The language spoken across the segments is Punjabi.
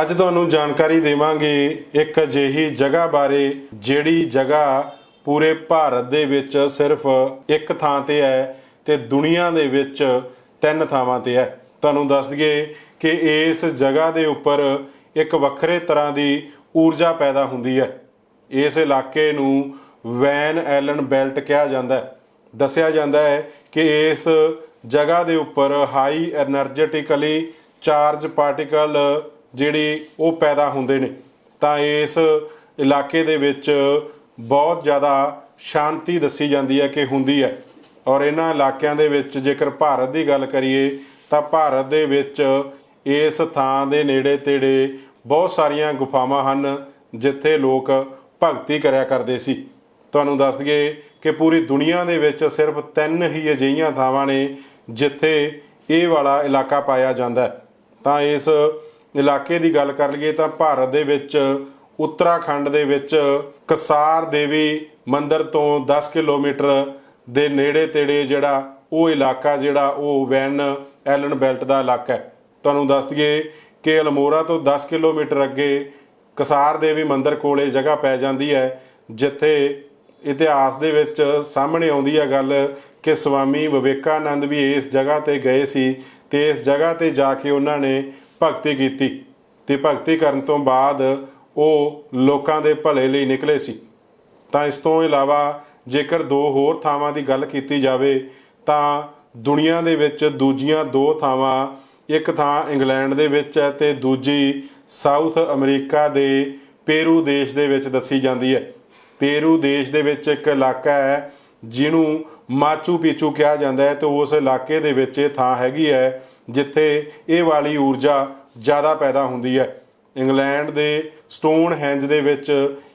ਅੱਜ ਤੁਹਾਨੂੰ ਜਾਣਕਾਰੀ ਦੇਵਾਂਗੇ ਇੱਕ ਅਜਿਹੀ ਜਗ੍ਹਾ ਬਾਰੇ, ਜਿਹੜੀ ਜਗ੍ਹਾ ਪੂਰੇ ਭਾਰਤ ਦੇ ਵਿੱਚ ਸਿਰਫ ਇੱਕ ਥਾਂ ਤੇ ਹੈ ਤੇ ਦੁਨੀਆ ਦੇ ਵਿੱਚ ਤਿੰਨ ਥਾਵਾਂ ਤੇ ਹੈ। ਤੁਹਾਨੂੰ ਦੱਸ ਦਈਏ ਕਿ ਇਸ ਜਗ੍ਹਾ ਦੇ ਉੱਪਰ ਇੱਕ ਵੱਖਰੇ ਤਰ੍ਹਾਂ ਦੀ ਊਰਜਾ ਪੈਦਾ ਹੁੰਦੀ ਹੈ। ਇਸ ਇਲਾਕੇ ਨੂੰ ਵੈਨ ਐਲਨ ਬੈਲਟ ਕਿਹਾ ਜਾਂਦਾ ਹੈ। ਦੱਸਿਆ ਜਾਂਦਾ ਹੈ ਕਿ ਇਸ ਜਗ੍ਹਾ ਦੇ ਉੱਪਰ ਹਾਈ એનર્ਜੈਟਿਕਲੀ ਚਾਰਜ ਪਾਰਟੀਕਲ ਜਿਹੜੀ ਉਹ ਪੈਦਾ ਹੁੰਦੇ ਨੇ, ਤਾਂ ਇਸ ਇਲਾਕੇ ਦੇ ਵਿੱਚ ਬਹੁਤ ਜ਼ਿਆਦਾ ਸ਼ਾਂਤੀ ਦੱਸੀ ਜਾਂਦੀ ਹੈ ਕਿ ਹੁੰਦੀ ਹੈ। ਔਰ ਇਹਨਾਂ ਇਲਾਕਿਆਂ ਦੇ ਵਿੱਚ ਜੇਕਰ ਭਾਰਤ ਦੀ ਗੱਲ ਕਰੀਏ, ਤਾਂ ਭਾਰਤ ਦੇ ਵਿੱਚ ਇਸ ਥਾਂ ਦੇ ਨੇੜੇ ਤੇੜੇ ਬਹੁਤ ਸਾਰੀਆਂ ਗੁਫਾਵਾਂ ਹਨ, ਜਿੱਥੇ ਲੋਕ ਭਗਤੀ ਕਰਿਆ ਕਰਦੇ ਸੀ। ਤੁਹਾਨੂੰ ਦੱਸ ਦਈਏ ਕਿ ਪੂਰੀ ਦੁਨੀਆ ਦੇ ਵਿੱਚ ਸਿਰਫ ਤਿੰਨ ਹੀ ਅਜਿਹੀਆਂ ਥਾਵਾਂ ਨੇ, ਜਿੱਥੇ ਇਹ ਵਾਲਾ ਇਲਾਕਾ ਪਾਇਆ ਜਾਂਦਾ ਤਾਂ ਇਸ ਇਲਾਕੇ ਦੀ ਗੱਲ ਕਰ ਲਈਏ ਤਾਂ ਭਾਰਤ ਦੇ ਵਿੱਚ, ਉੱਤਰਾਖੰਡ ਦੇ ਵਿੱਚ ਕਸਾਰ ਦੇਵੀ ਮੰਦਿਰ ਤੋਂ 10 ਕਿਲੋਮੀਟਰ ਦੇ ਨੇੜੇ ਤੇੜੇ ਜਿਹੜਾ ਉਹ ਇਲਾਕਾ ਜਿਹੜਾ ਉਹ ਵੈਨ ਐਲਨ ਬੈਲਟ ਦਾ ਇਲਾਕਾ ਹੈ। ਤੁਹਾਨੂੰ ਦੱਸ ਦਈਏ ਕਿ ਅਲਮੋਰਾ ਤੋਂ 10 ਕਿਲੋਮੀਟਰ ਅੱਗੇ ਕਸਾਰ ਦੇਵੀ ਮੰਦਿਰ ਕੋਲੇ ਜਗ੍ਹਾ ਪੈ ਜਾਂਦੀ ਹੈ, ਜਿੱਥੇ ਇਤਿਹਾਸ ਦੇ ਵਿੱਚ ਸਾਹਮਣੇ ਆਉਂਦੀ ਹੈ ਗੱਲ ਕਿ ਸਵਾਮੀ ਵਿਵੇਕਾਨੰਦ ਵੀ ਇਸ ਜਗ੍ਹਾ ਤੇ ਗਏ ਸੀ ਤੇ ਇਸ ਜਗ੍ਹਾ ਤੇ ਜਾ ਕੇ ਉਹਨਾਂ ਨੇ ਭਗਤੀ ਕੀਤੀ ਤੇ ਭਗਤੀ ਕਰਨ ਤੋਂ ਬਾਅਦ ਉਹ ਲੋਕਾਂ ਦੇ ਭਲੇ ਲਈ ਨਿਕਲੇ ਸੀ। ਤਾਂ ਇਸ ਤੋਂ ਇਲਾਵਾ ਜੇਕਰ ਦੋ ਹੋਰ ਥਾਵਾਂ ਦੀ ਗੱਲ ਕੀਤੀ ਜਾਵੇ, ਤਾਂ ਦੁਨੀਆ ਦੇ ਵਿੱਚ ਦੂਜੀਆਂ ਦੋ ਥਾਵਾਂ, ਇੱਕ ਥਾਂ ਇੰਗਲੈਂਡ ਦੇ ਵਿੱਚ ਹੈ ਤੇ ਦੂਜੀ ਸਾਊਥ ਅਮਰੀਕਾ ਦੇ ਪੇਰੂ ਦੇਸ਼ ਦੇ ਵਿੱਚ ਦੱਸੀ ਜਾਂਦੀ ਹੈ। ਪੇਰੂ ਦੇਸ਼ ਦੇ ਵਿੱਚ ਇੱਕ ਇਲਾਕਾ ਹੈ ਜਿਹਨੂੰ ਮਾਚੂ ਪੀਚੂ ਕਿਹਾ ਜਾਂਦਾ ਹੈ ਤੇ ਉਸ ਇਲਾਕੇ ਦੇ ਵਿੱਚ ਇਹ ਥਾਂ ਹੈਗੀ ਹੈ ਜਿੱਥੇ ਇਹ ਵਾਲੀ ਊਰਜਾ ਜ਼ਿਆਦਾ ਪੈਦਾ ਹੁੰਦੀ ਹੈ। ਇੰਗਲੈਂਡ ਦੇ ਸਟੋਨ ਹੈਂਜ ਦੇ ਵਿੱਚ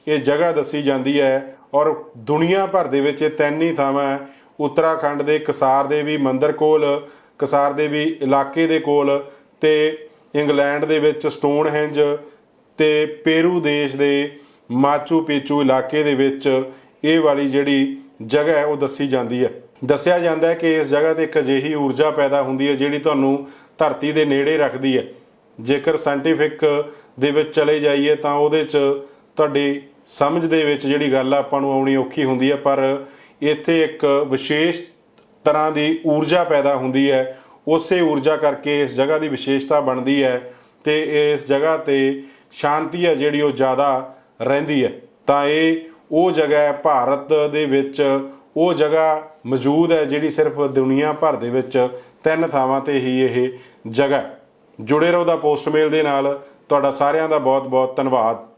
ਇਹ ਜਗ੍ਹਾ ਦੱਸੀ ਜਾਂਦੀ ਹੈ ਔਰ ਦੁਨੀਆ ਭਰ ਦੇ ਵਿੱਚ ਇਹ ਤਿੰਨ ਹੀ ਥਾਵਾਂ ਉੱਤਰਾਖੰਡ ਦੇ ਕਸਾਰ ਦੇਵੀ ਮੰਦਿਰ ਕੋਲ, ਕਸਾਰ ਦੇਵੀ ਇਲਾਕੇ ਦੇ ਕੋਲ ਤੇ ਇੰਗਲੈਂਡ ਦੇ ਵਿੱਚ ਸਟੋਨ ਹੈਂਜ ਤੇ ਪੇਰੂ ਦੇਸ਼ ਦੇ ਮਾਚੂ ਪੀਚੂ ਇਲਾਕੇ ਦੇ ਵਿੱਚ ਇਹ ਵਾਲੀ ਜਿਹੜੀ ਜਗ੍ਹਾ ਹੈ, ਉਹ ਦੱਸੀ ਜਾਂਦੀ ਹੈ। ਦੱਸਿਆ ਜਾਂਦਾ ਹੈ ਕਿ ਇਸ ਜਗ੍ਹਾ ਤੇ ਇੱਕ ਅਜਿਹੀ ਊਰਜਾ ਪੈਦਾ ਹੁੰਦੀ ਹੈ, ਜਿਹੜੀ ਤੁਹਾਨੂੰ ਧਰਤੀ ਦੇ ਨੇੜੇ ਰੱਖਦੀ ਹੈ। ਜੇਕਰ ਸਾਇੰਟੀਫਿਕ ਦੇ ਵਿੱਚ ਚਲੇ ਜਾਈਏ, ਤਾਂ ਉਹਦੇ 'ਚ ਤੁਹਾਡੀ ਸਮਝ ਦੇ ਵਿੱਚ ਜਿਹੜੀ ਗੱਲ ਆਪਾਂ ਨੂੰ ਆਉਣੀ ਔਖੀ ਹੁੰਦੀ ਹੈ। ਪਰ ਇੱਥੇ ਇੱਕ ਵਿਸ਼ੇਸ਼ ਤਰ੍ਹਾਂ ਦੀ ਊਰਜਾ ਪੈਦਾ ਹੁੰਦੀ ਹੈ, ਉਸੇ ਊਰਜਾ ਕਰਕੇ ਇਸ ਜਗ੍ਹਾ ਦੀ ਵਿਸ਼ੇਸ਼ਤਾ ਬਣਦੀ ਹੈ ਤੇ ਇਸ ਜਗ੍ਹਾ ਤੇ ਸ਼ਾਂਤੀ ਹੈ ਜਿਹੜੀ ਉਹ ਜ਼ਿਆਦਾ ਰਹਿੰਦੀ ਹੈ। ਤਾਂ ਇਹ ਉਹ ਜਗ੍ਹਾ ਹੈ ਭਾਰਤ ਦੇ ਵਿੱਚ। ਉਹ ਜਗ੍ਹਾ ਮੌਜੂਦ ਹੈ ਜਿਹੜੀ ਸਿਰਫ ਦੁਨੀਆ ਭਰ ਦੇ ਵਿੱਚ ਤਿੰਨ ਥਾਵਾਂ ਤੇ ਹੀ ਇਹ ਜਗ੍ਹਾ ਜੁੜੇ ਰਹੋ ਦਾ ਪੋਸਟਮੇਲ ਦੇ ਨਾਲ। ਤੁਹਾਡਾ ਸਾਰਿਆਂ ਦਾ ਬਹੁਤ ਬਹੁਤ ਧੰਨਵਾਦ।